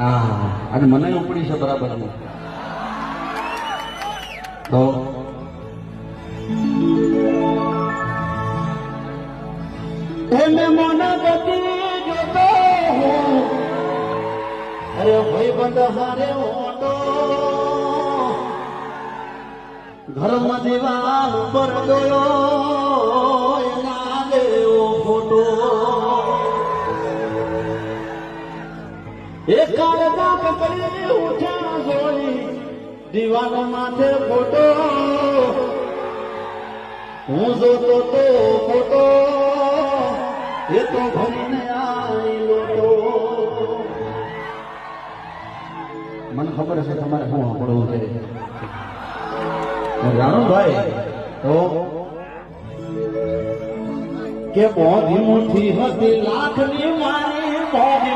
હા, અને મને ઉપડી છે બરાબર તો? એને મન જોતો અરે ભાઈ બંધ હારે ઘરમાં દિવાલ ઉપર ગયો. એક કાળજા પકડી ઉઠ્યા જોઈ દિવાલ માથે ફોટો. હું જોતો તો ફોટો. એ તો ભરીને આવેલો તો મને ખબર છે તમારે શું સાંભળવું છે. ભાઈ, તો કે બોધી મુઠી હતી, લાખની મારી મોધી